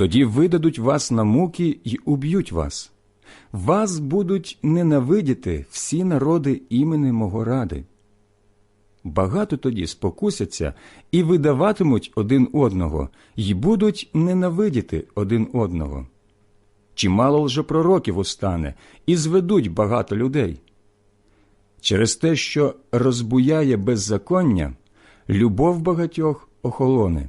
Тоді видадуть вас на муки й уб'ють вас. Вас будуть ненавидіти всі народи імени мого ради. Багато тоді спокусяться і видаватимуть один одного, й будуть ненавидіти один одного. Чимало лжепророків устане, і зведуть багато людей. Через те, що розбуяє беззаконня, любов багатьох охолоне.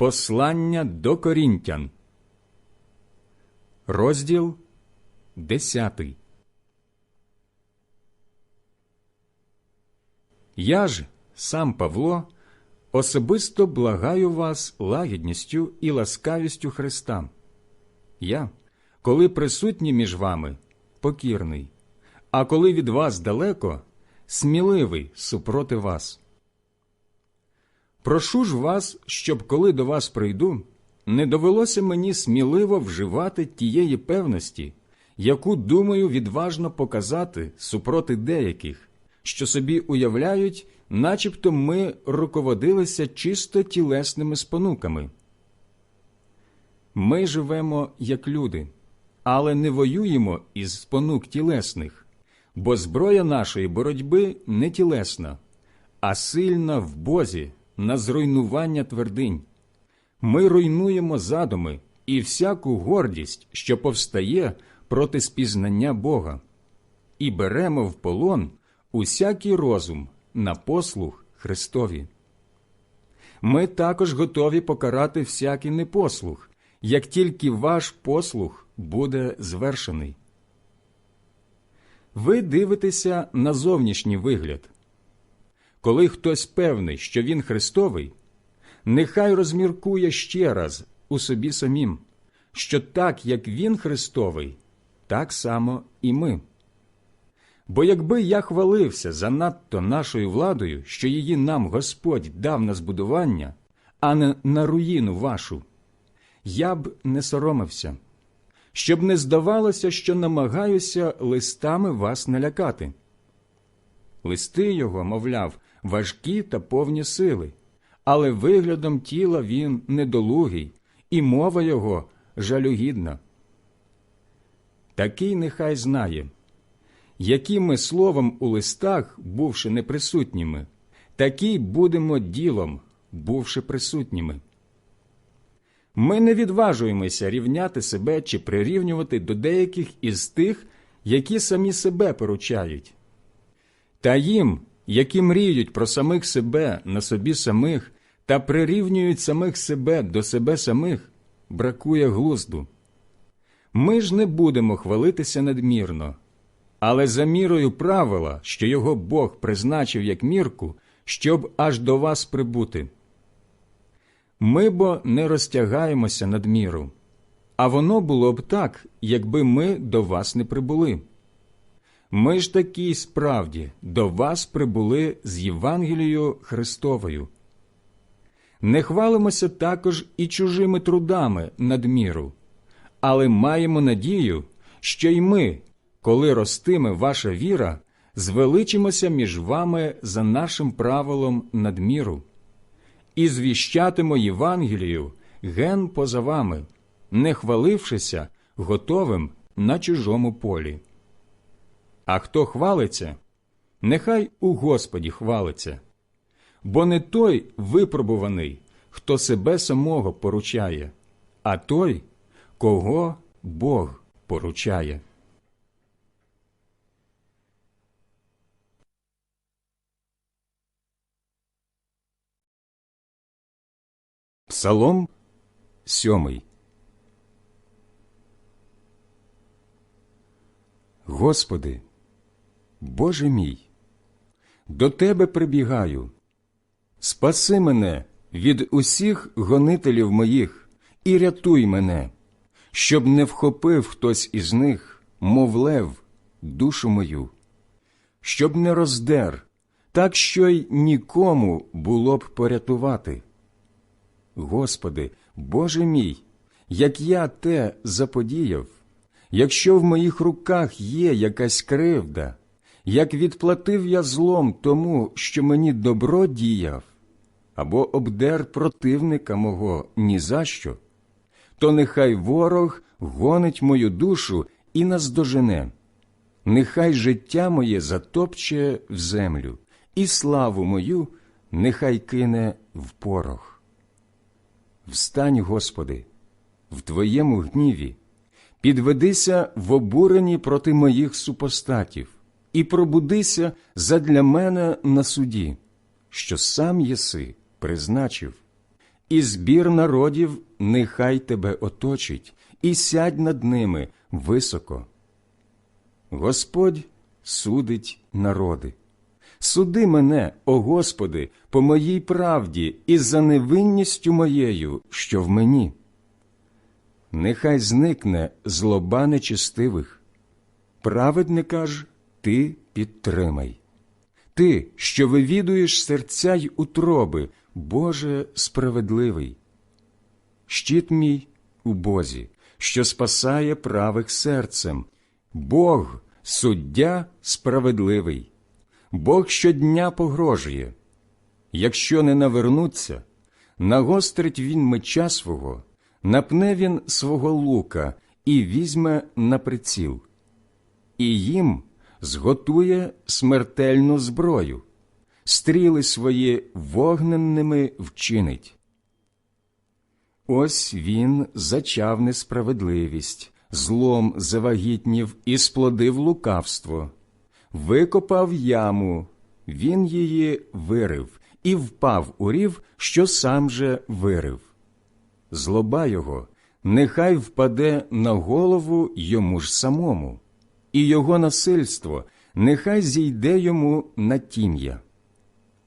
послання до Корінтян. Розділ десятий. Я ж, сам Павло, особисто благаю вас лагідністю і ласкавістю Христа. Я, коли присутній між вами, покірний, а коли від вас далеко, сміливий супроти вас. Прошу ж вас, щоб коли до вас прийду, не довелося мені сміливо вживати тієї певності, яку думаю відважно показати супроти деяких, що собі уявляють, начебто ми руководилися чисто тілесними спонуками. Ми живемо як люди, але не воюємо із спонук тілесних, бо зброя нашої боротьби не тілесна, а сильна в Бозі на зруйнування твердинь. Ми руйнуємо задуми і всяку гордість, що повстає проти спізнання Бога, і беремо в полон усякий розум на послух Христові. Ми також готові покарати всякий непослух, як тільки ваш послух буде звершений. Ви дивитеся на зовнішній вигляд. Коли хтось певний, що він Христовий, нехай розміркує ще раз у собі самім, що так, як він Христовий, так само і ми. Бо якби я хвалився занадто нашою владою, що її нам Господь дав на збудування, а не на руїну вашу, я б не соромився, щоб не здавалося, що намагаюся листами вас налякати. Листи його, мовляв, важкі та повні сили, але виглядом тіла він недолугий, і мова його жалюгідна. Такий нехай знає, які ми словом у листах, бувши неприсутніми, такі будемо ділом, бувши присутніми. Ми не відважуємося рівняти себе чи прирівнювати до деяких із тих, які самі себе поручають. Та їм, які мріють про самих себе на собі самих та прирівнюють самих себе до себе самих, бракує глузду. Ми ж не будемо хвалитися надмірно, але за мірою правила, що його Бог призначив як мірку, щоб аж до вас прибути. Ми бо не розтягаємося надміру, а воно було б так, якби ми до вас не прибули. Ми ж такі справді до вас прибули з Євангелією Христовою. Не хвалимося також і чужими трудами надміру, але маємо надію, що й ми, коли ростиме ваша віра, звеличимося між вами за нашим правилом надміру, і звіщатимо Євангелію ген поза вами, не хвалившися готовим на чужому полі. А хто хвалиться, нехай у Господі хвалиться, бо не той випробуваний, хто себе самого поручає, а той, кого Бог поручає. Псалом сьомий Господи, Боже мій, до Тебе прибігаю, спаси мене від усіх гонителів моїх і рятуй мене, щоб не вхопив хтось із них, мов лев, душу мою, щоб не роздер, так що й нікому було б порятувати. Господи, Боже мій, як я те заподіяв, якщо в моїх руках є якась кривда, як відплатив я злом тому, що мені добро діяв, або обдер противника мого ні за що, то нехай ворог гонить мою душу і наздожене, нехай життя моє затопче в землю, і славу мою нехай кине в порох. Встань, Господи, в Твоєму гніві, підведися в обуренні проти моїх супостатів, і пробудися задля мене на суді, що сам єси призначив, і збір народів нехай тебе оточить, і сядь над ними високо. Господь судить народи. Суди мене, о Господи, по моїй правді і за невинністю моєю, що в мені. Нехай зникне злоба нечистивих. Праведника ж ти підтримай. Ти, що вивідуєш серця й утроби, Боже справедливий. Щит мій у Бозі, що спасає правих серцем, Бог суддя справедливий. Бог щодня погрожує. Якщо не навернуться, нагострить він меча свого, напне він свого лука і візьме на приціл, і їм зготує смертельну зброю, стріли свої вогненними вчинить. Ось він зачав несправедливість, злом завагітнів і сплодив лукавство викопав яму, він її вирив і впав у рів, що сам же вирив. Злоба його нехай впаде на голову йому ж самому, і його насильство нехай зійде йому на тім'я.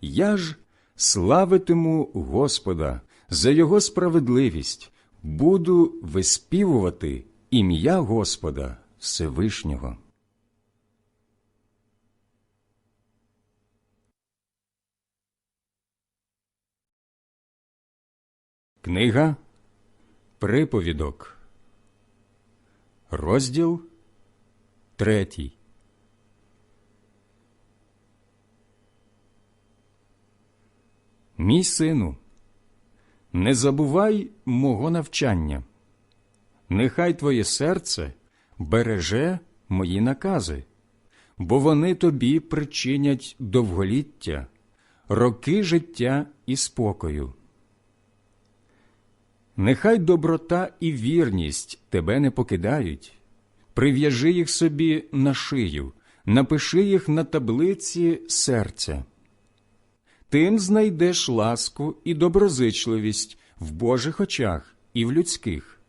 Я ж славитиму Господа за його справедливість, буду виспівувати ім'я Господа Всевишнього. Книга Приповідок, розділ третій. Мій сину, не забувай мого навчання, нехай твоє серце береже мої накази, бо вони тобі причинять довголіття, роки життя і спокою. Нехай доброта і вірність тебе не покидають, прив'яжи їх собі на шию, напиши їх на таблиці серця. Тим знайдеш ласку і доброзичливість в Божих очах і в людських.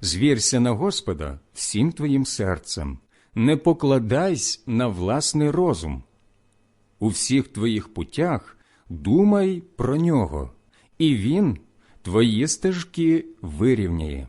Звірся на Господа всім твоїм серцем, не покладайся на власний розум. У всіх твоїх путях думай про нього, і він твої стежки вирівняє.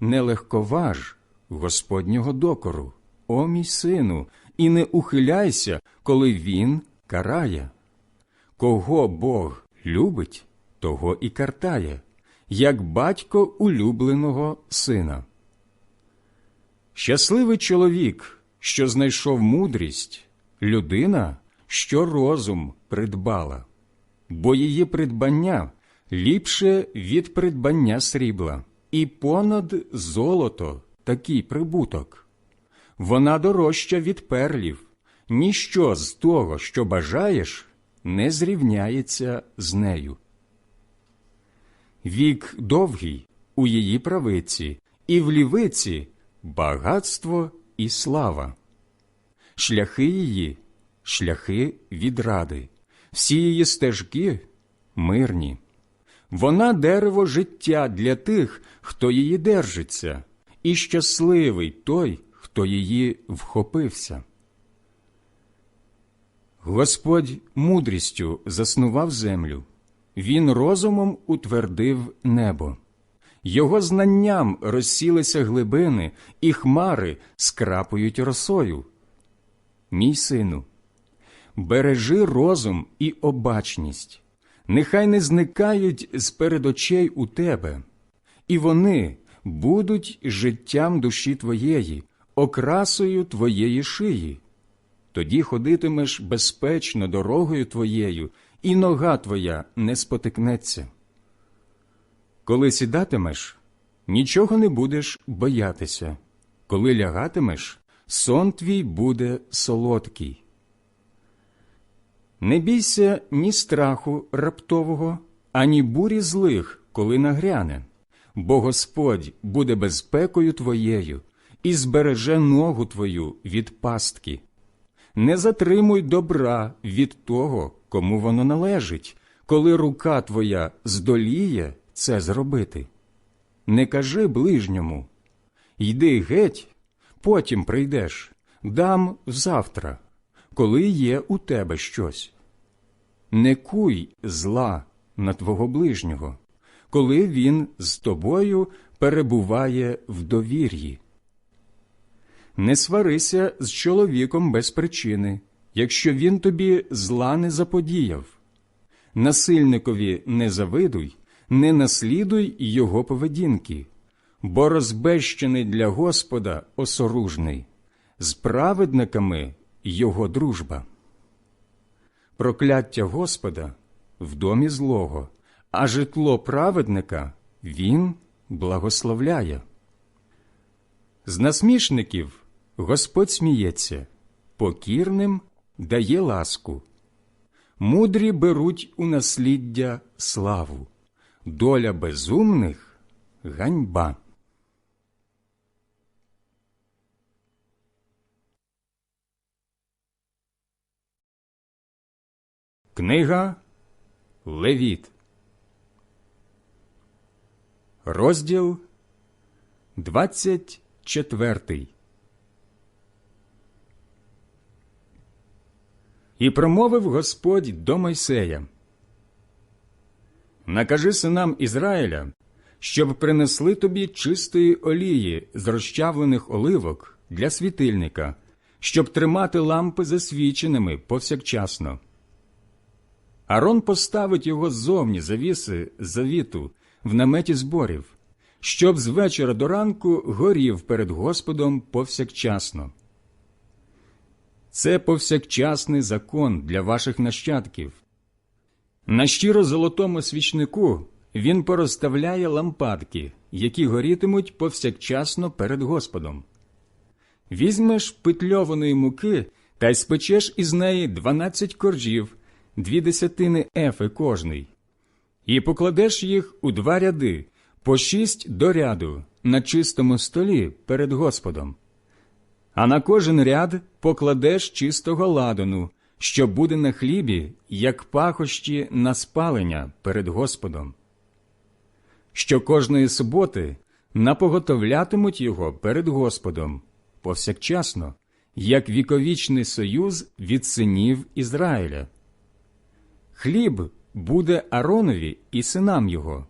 Не легковаж Господнього докору, о мій сину, і не ухиляйся, коли він карає. Кого Бог любить, того і картає, як батько улюбленого сина. Щасливий чоловік, що знайшов мудрість, людина, що розум придбала, бо її придбання ліпше від придбання срібла, і понад золото такий прибуток. Вона дорожча від перлів, ніщо з того, що бажаєш, не зрівняється з нею. Вік довгий у її правиці, і в лівиці багатство і слава. Шляхи її шляхи відради, всі її стежки мирні. Вона дерево життя для тих, хто її держиться, і щасливий той, хто її вхопився. Господь мудрістю заснував землю, Він розумом утвердив небо. Його знанням розсілися глибини, і хмари скрапують росою. Мій сину, бережи розум і обачність, нехай не зникають з перед очей у тебе, і вони будуть життям душі твоєї, окрасою твоєї шиї. Тоді ходитимеш безпечно дорогою твоєю, і нога твоя не спотикнеться. Коли сідатимеш, нічого не будеш боятися, коли лягатимеш, сон твій буде солодкий. Не бійся ні страху раптового, ані бурі злих, коли нагряне, бо Господь буде безпекою твоєю і збереже ногу твою від пастки. Не затримуй добра від того, кому воно належить, коли рука твоя здоліє це зробити. Не кажи ближньому йди геть, потім прийдеш, дам завтра, коли є у тебе щось. Не куй зла на твого ближнього, коли він з тобою перебуває в довір'ї. Не сварися з чоловіком без причини, якщо він тобі зла не заподіяв. Насильникові не завидуй, не наслідуй його поведінки, бо розбещений для Господа осоружний, з праведниками його дружба. Прокляття Господа в домі злого, а житло праведника він благословляє. З насмішників Господь сміється, покірним дає ласку. Мудрі беруть у насліддя славу, доля безумних ганьба. Книга Левіт, розділ двадцять четвертий. І промовив Господь до Мойсея Накажи синам Ізраїля, щоб принесли тобі чистої олії з розчавлених оливок для світильника, щоб тримати лампи засвіченими повсякчасно. Арон поставить його ззовні завіси завіту в наметі зборів, щоб з вечора до ранку горів перед Господом повсякчасно. Це повсякчасний закон для ваших нащадків. На щиро золотому свічнику він порозставляє лампадки, які горітимуть повсякчасно перед Господом. Візьмеш питльованої муки та й спечеш із неї дванадцять коржів, дві десятини ефи кожний, і покладеш їх у два ряди, по шість до ряду, на чистому столі перед Господом. А на кожен ряд покладеш чистого ладану, що буде на хлібі, як пахощі на спалення перед Господом. Що кожної суботи напоготовлятимуть його перед Господом повсякчасно, як віковічний союз від синів Ізраїля. Хліб буде Аронові і синам його,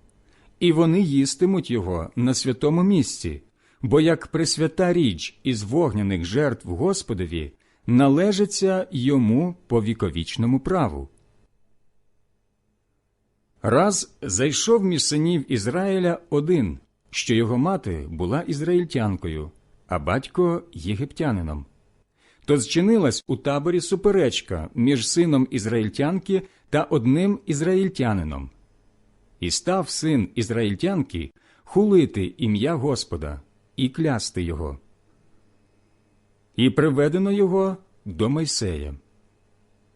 і вони їстимуть його на святому місці, бо як пресвята річ із вогняних жертв Господові належиться йому по віковічному праву. Раз зайшов між синів Ізраїля один, що його мати була ізраїльтянкою, а батько єгиптянином. То зчинилась у таборі суперечка між сином ізраїльтянки та одним ізраїльтянином. І став син ізраїльтянки хулити ім'я Господа і клясти його. І приведено його до Мойсея.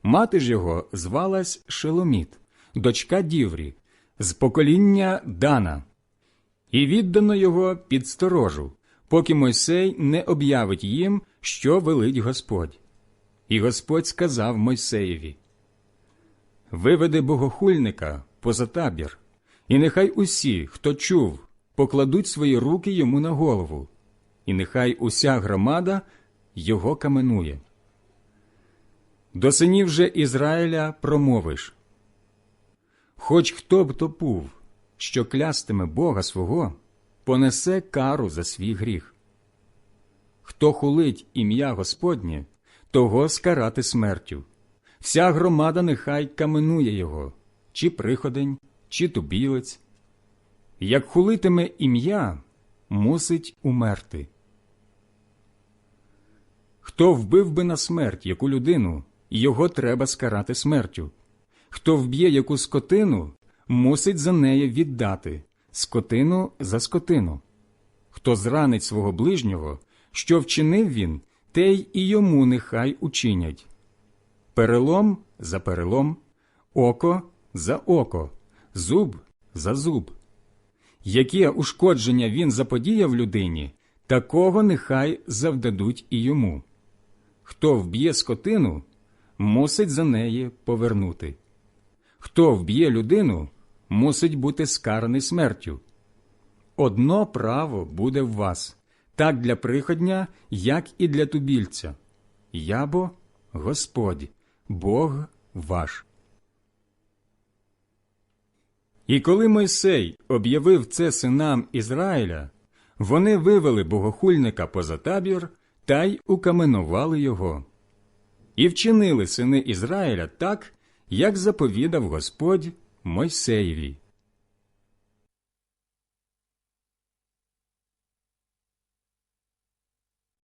Мати ж його звалась Шеломіт, дочка Діврі, з покоління Дана, і віддано його під сторожу, поки Мойсей не об'явить їм, що велить Господь. І Господь сказав Мойсеєві: Виведи богохульника поза табір, і нехай усі, хто чув, покладуть свої руки йому на голову, і нехай уся громада його каменує. До синів же Ізраїля промовиш Хоч хто б то був, що клястиме Бога свого, понесе кару за свій гріх. Хто хулить ім'я Господнє, того скарати смертю. Вся громада нехай каменує його, чи приходень, чи тубілець. Як хулитиме ім'я, мусить умерти. Хто вбив би на смерть яку людину, його треба скарати смертю. Хто вб'є яку скотину, мусить за неї віддати скотину за скотину. Хто зранить свого ближнього, що вчинив він, те й і йому нехай учинять. Перелом за перелом, око за око, зуб за зуб. Яке ушкодження він заподіяв людині, такого нехай завдадуть і йому. Хто вб'є скотину, мусить за неї повернути. Хто вб'є людину, мусить бути скараний смертю. Одно право буде в вас, так для приходня, як і для тубільця. Я бо Господь, Бог ваш. І коли Мойсей об'явив це синам Ізраїля, вони вивели богохульника поза табір та й укаменували його. І вчинили сини Ізраїля так, як заповідав Господь Мойсеєві.